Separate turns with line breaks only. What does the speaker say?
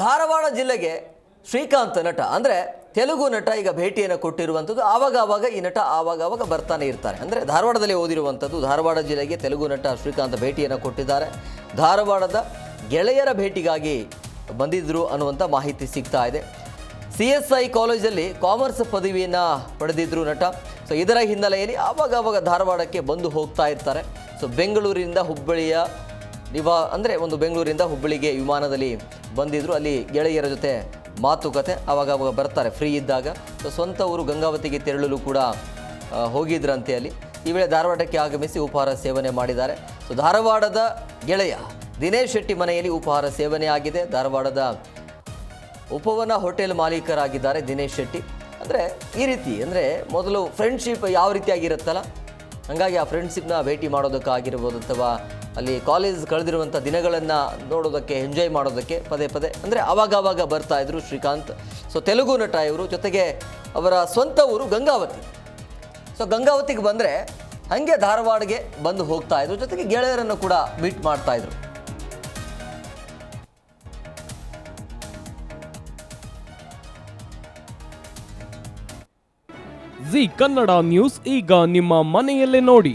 ಧಾರವಾಡ ಜಿಲ್ಲೆಗೆ ಶ್ರೀಕಾಂತ್ ನಟ, ಅಂದರೆ ತೆಲುಗು ನಟ ಈಗ ಭೇಟಿಯನ್ನು ಕೊಟ್ಟಿರುವಂಥದ್ದು ಆವಾಗ ಆವಾಗ ಈ ನಟ ಆವಾಗ ಆವಾಗ ಬರ್ತಾನೆ ಇರ್ತಾರೆ ಅಂದರೆ ಧಾರವಾಡದಲ್ಲಿ ಓದಿರುವಂಥದ್ದು, ಧಾರವಾಡ ಜಿಲ್ಲೆಗೆ ತೆಲುಗು ನಟ ಶ್ರೀಕಾಂತ್ ಭೇಟಿಯನ್ನು ಕೊಟ್ಟಿದ್ದಾರೆ. ಧಾರವಾಡದ ಗೆಳೆಯರ ಭೇಟಿಗಾಗಿ ಬಂದಿದ್ದರು ಅನ್ನುವಂಥ ಮಾಹಿತಿ ಸಿಗ್ತಾ ಇದೆ. ಸಿ ಎಸ್ ಐ ಕಾಲೇಜಲ್ಲಿ ಕಾಮರ್ಸ್ ಪದವಿಯನ್ನು ಪಡೆದಿದ್ರು ನಟ. ಸೊ ಇದರ ಹಿನ್ನೆಲೆಯಲ್ಲಿ ಆವಾಗ ಆವಾಗ ಧಾರವಾಡಕ್ಕೆ ಬಂದು ಹೋಗ್ತಾ ಇರ್ತಾರೆ. ಸೊ ಬೆಂಗಳೂರಿನಿಂದ ಹುಬ್ಬಳ್ಳಿಯ ನಿವಾ ಅಂದರೆ ಒಂದು ಬೆಂಗಳೂರಿಂದ ಹುಬ್ಬಳ್ಳಿಗೆ ವಿಮಾನದಲ್ಲಿ ಬಂದಿದ್ದರು ಅಲ್ಲಿ ಗೆಳೆಯರ ಜೊತೆ ಮಾತುಕತೆ ಆವಾಗ ಅವಾಗ ಬರ್ತಾರೆ ಫ್ರೀ ಇದ್ದಾಗ. ಸೊ ಸ್ವಂತ ಊರು ಗಂಗಾವತಿಗೆ ತೆರಳಲು ಕೂಡ ಹೋಗಿದ್ರಂತೆ ಅಲ್ಲಿ. ಈ ವೇಳೆ ಧಾರವಾಡಕ್ಕೆ ಆಗಮಿಸಿ ಉಪಹಾರ ಸೇವನೆ ಮಾಡಿದ್ದಾರೆ. ಸೊ ಧಾರವಾಡದ ಗೆಳೆಯ ದಿನೇಶ್ ಶೆಟ್ಟಿ ಮನೆಯಲ್ಲಿ ಉಪಹಾರ ಸೇವನೆ ಆಗಿದೆ. ಧಾರವಾಡದ ಉಪವನ ಹೋಟೆಲ್ ಮಾಲೀಕರಾಗಿದ್ದಾರೆ ದಿನೇಶ್ ಶೆಟ್ಟಿ. ಅಂದರೆ ಈ ರೀತಿ, ಅಂದರೆ ಮೊದಲು ಫ್ರೆಂಡ್ಶಿಪ್ ಯಾವ ರೀತಿಯಾಗಿರುತ್ತಲ್ಲ? ಹಾಗಾಗಿ ಆ ಫ್ರೆಂಡ್ಶಿಪ್ನ ಭೇಟಿ ಮಾಡೋದಕ್ಕಾಗಿರ್ಬೋದು ಅಥವಾ ಅಲ್ಲಿ ಕಾಲೇಜ್ ಕಳೆದಿರುವಂಥ ದಿನಗಳನ್ನು ನೋಡೋದಕ್ಕೆ ಎಂಜಾಯ್ ಮಾಡೋದಕ್ಕೆ ಪದೇ ಪದೇ, ಅಂದರೆ ಆವಾಗ ಆವಾಗ ಬರ್ತಾ ಇದ್ರು ಶ್ರೀಕಾಂತ್. ಸೊ ತೆಲುಗು ನಟ ಇವರು, ಜೊತೆಗೆ ಅವರ ಸ್ವಂತ ಊರು ಗಂಗಾವತಿ. ಸೊ ಗಂಗಾವತಿಗೆ ಬಂದರೆ ಹಾಗೆ ಧಾರವಾಡಗೆ ಬಂದು ಹೋಗ್ತಾ ಇದ್ರು, ಜೊತೆಗೆ ಗೆಳೆಯರನ್ನು ಕೂಡ ಮೀಟ್ ಮಾಡ್ತಾ ಇದ್ರು.
ಜಿ ಕನ್ನಡ ನ್ಯೂಸ್ ಈಗ ನಿಮ್ಮ ಮನೆಯಲ್ಲೇ ನೋಡಿ.